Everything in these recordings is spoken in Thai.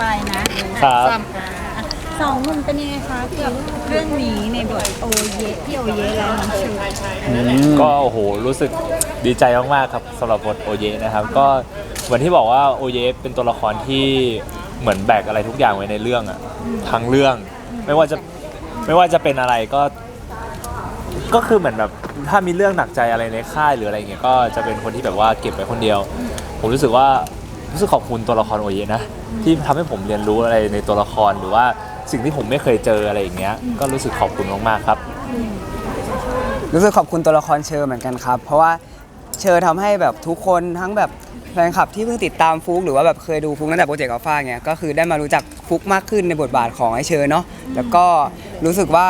ไปนะครับสามอะสองหนุ่มเป็นยังไงคะเกี่ยวกับเรื่องนี้ในบทโอเยพี่โอเยและน้องชูก็โอ้โหรู้สึกดีใจมากๆครับสำหรับบทโอเยนะครับ ก็เหมือนที่บอกว่าโอเยเป็นตัวละครที่เหมือนแบกอะไรทุกอย่างไว้ในเรื่องอะทั้งเรื่อง ไม่ว่าจะไม่ว่าจะเป็นอะไรก็ ก็คือเหมือนแบบถ้ามีเรื่องหนักใจอะไรในค่ายหรืออะไรเงี้ยก็จะเป็นคนที่แบบว่าเก็บไว้คนเดียว ผมรู้สึกว่า รู้สึกขอบคุณตัวละครโอเยนะ ที่ทำให้ผมเรียนรู้อะไรในตัวละครหรือว่าสิ่งที่ผมไม่เคยเจออะไรอย่างเงี้ยก็รู้สึกขอบคุณมากๆครับ รู้สึกขอบคุณตัวละครเชอร์เหมือนกันครับ เพราะว่าเชอร์ทำให้แบบทุกคนทั้งแบบแฟนคลับที่เพิ่งติดตามฟุกหรือว่าแบบเคยดูฟุกตั้งแต่โปรเจกต์อัลฟาเงี้ยก็คือได้มารู้จักฟุกมากขึ้นในบทบาทของไอเชอร์เนาะแล้วก็รู้สึกว่า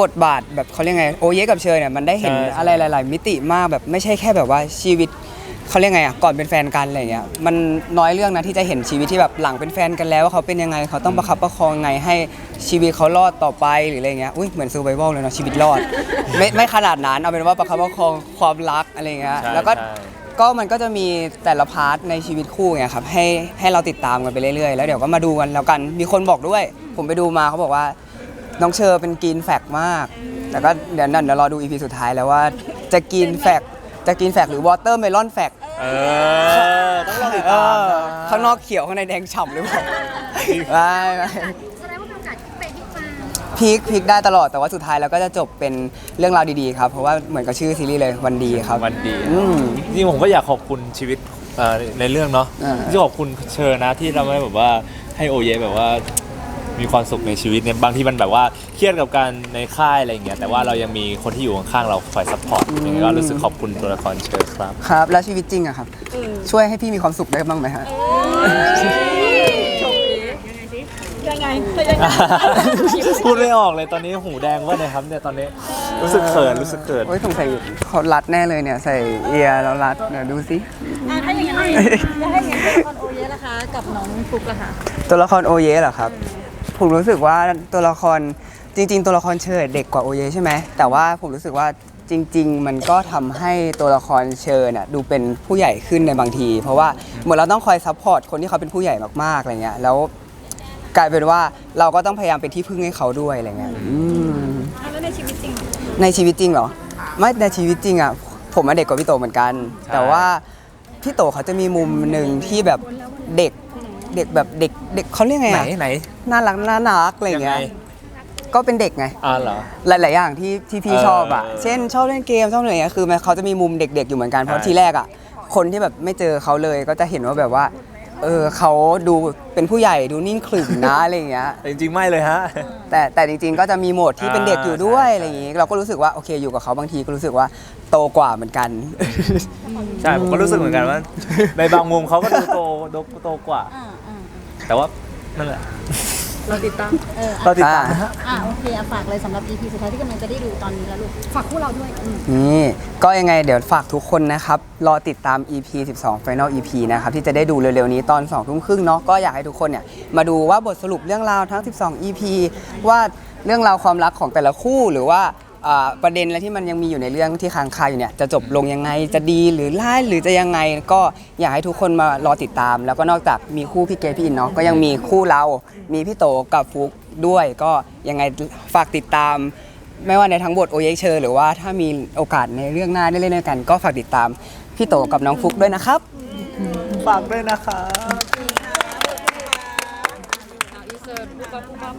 บทบาทแบบเขาเรียกไงโอเยกับเชอร์เนี่ยมันได้เห็นใช่ใช่ อะไรหลาย ๆ มิติมากแบบไม่ใช่แค่แบบว่าชีวิต เขาเรียกไงอะก่อนเป็นแฟนกันอะไรเงี้ยมันน้อยเรื่องนะที่จะเห็นชีวิตที่แบบหลังเป็นแฟนกันแล้วว่าเขาเป็นยังไงเขาต้องประคับประคองไงให้ชีวิตเขารอดต่อไปหรืออะไรเงี้ยอุ้ยเหมือนซูเ i เ a l เลยเนาะชีวิตรอด ไม่ไม่ขนาดนั้นเอาเป็นว่าประคับประคองความรักอะไรเงี้ยใช่แล้วก็ ใช่ ก็มันก็จะมีแต่ละพาร์ทในชีวิตคู่ไงครับให้ให้เราติดตามกันไปเรื่อยๆ แล้วเดี๋ยวก็มาดูกันแล้วกันมีคนบอกด้วย ผมไปดูมาเขาบอกว่า น้องเชอร์เป็นกินแฟกมาก แต่ก็เดี๋ยวนั่นเดี๋ยวรอดูอีพีสุดท้ายแล้วว่าจะกินแฟก จะกินแฟกหรือวอเตอร์เมลอนแฟกเออ ต้องรอติดตามนะข้างนอกเขียวข้างในแดงฉ่ำหรือเปล่าไม่ไม่แสดงว่ามีโอกาสที่ไปที่มาพีคพีคได้ตลอดแต่ว่าสุดท้ายแล้วก็จะจบเป็นเรื่องราวดีๆครับ เพราะว่าเหมือนกับชื่อซีรีส์เลยวันดีครับ วันดีอืม จริงๆผมก็อยากขอบคุณชีวิตเอ่อในเรื่องเนาะอ่า ที่ขอบคุณเชิญนะที่ทำให้แบบว่าให้โอเยแบบว่า มีความสุขในชีวิตเนี่ยบางทีมันแบบว่าเครียดกับการในค่ายอะไรอย่างเงี้ยแต่ว่าเรายังมีคนที่อยู่ข้างๆเราคอยซัพพอร์ตอย่างเงี้ยก็รู้สึกขอบคุณตัวละครเชิญครับ ครับ แล้วชีวิตจริงอะครับ ช่วยให้พี่มีความสุขได้บ้างไหมฮะ ยังไงเธอยังไงพูดไม่ออกเลยตอนนี้หูแดงว่าเนี่ยครับเนี่ยตอนนี้รู้สึกเขินรู้สึกเขินโอ้ยสงสัยเขารัดแน่เลยเนี่ย ใส่เอียร์แล้วรัดเดี๋ยวดูสิ อะถ้าอย่างนั้นจะให้อย่างนี้ละครโอเยล่ะคะ กับน้องฟุกล่ะคะตัวละครโอเยเหรอครับ ผมรู้สึกว่าตัวละครจริง ๆ ตัวละครเชอร์เด็กกว่าโอเยใช่ไหมแต่ว่าผมรู้สึกว่าจริง ๆ มันก็ทำให้ตัวละครเชอร์น่ะดูเป็นผู้ใหญ่ขึ้นในบางที เพราะว่าเหมือนเราต้องคอยซัพพอร์ตคนที่เขาเป็นผู้ใหญ่มากๆอะไรเงี้ยแล้วกลายเป็นว่าเราก็ต้องพยายามเป็นที่พึ่งให้เขาด้วยอะไรเงี้ยอืมอะแล้วในชีวิตจริง ในชีวิตจริงเหรอ ไม่ในชีวิตจริงอะผมมาเด็กกว่าพี่โตเหมือนกันใช่แต่ว่าพี่โตเขาจะมีมุมหนึ่งที่แบบเด็ก เด็กแบบเด็กเด็กเขาเรียกไงไหนอะไหน น่ารักน่ารักอะไรอย่างเงี้ยยังไง ก็เป็นเด็กไง อ่าเหรอ หลาย ๆ อย่างที่ที่พี่เออชอบอะเออเช่นชอบเล่นเกมชอบอะไรอย่างเงี้ย คือมันเขาจะมีมุมเด็ก ๆ อยู่เหมือนกัน เพราะใช่ ทีแรกอะ คนที่แบบไม่เจอเขาเลยก็จะเห็นว่าแบบว่า เออเขาดูเป็นผู้ใหญ่ดูนิ่งขรึมนะอะไรอย่างเงี้ย แต่จริงๆไม่เลยฮะ แต่แต่จริง ๆ ก็จะมีโหมดที่เป็นเด็กอยู่ด้วยอ่าอะไรอย่างงี้ เราก็รู้สึกว่าโอเคอยู่กับเขาบางทีก็รู้สึกว่าโตกว่าเหมือนกัน ใช่ผมก็รู้สึกเหมือนกันว่า ในบางมุมเขาก็ดูโตโตโตกว่า อ่าอ่า แต่ว่านั่นแหละ เราติดตาม เออเราติดตามนะฮะ อะโอเคอะฝากเลยสำหรับ EP สุดท้ายที่กำลังจะได้ดูตอนนี้แล้วลูกฝากคู่เราด้วยอืม นี่ก็ยังไงเดี๋ยวฝากทุกคนนะครับ รอติดตาม EP 12 Final EP นะครับ ที่จะได้ดูเร็วๆนี้ตอน2ทุ่มครึ่งเนาะก็อยากให้ทุกคนเนี่ย มาดูว่าบทสรุปเรื่องราวทั้ง 12 EP ว่าเรื่องราวความรักของแต่ละคู่หรือว่า อ่าประเด็นอะไรที่มันยังมีอยู่ในเรื่องที่ค้างคาอยู่เนี่ยจะจบลงยังไงจะดีหรือร้ายหรือจะยังไง ก็อยากให้ทุกคนมารอติดตาม แล้วก็นอกจากมีคู่พี่เกดพี่อินเนาะก็ยังมีคู่เรา มีพี่โตกับฟุกด้วย ก็ยังไงฝากติดตาม ไม่ว่าในทั้งบทโอเยเชอร์หรือว่าถ้ามีโอกาสในเรื่องหน้าได้เล่นด้วยกัน ก็ฝากติดตามพี่โตกับน้องฟุกด้วยนะครับ ฝากด้วยนะครับ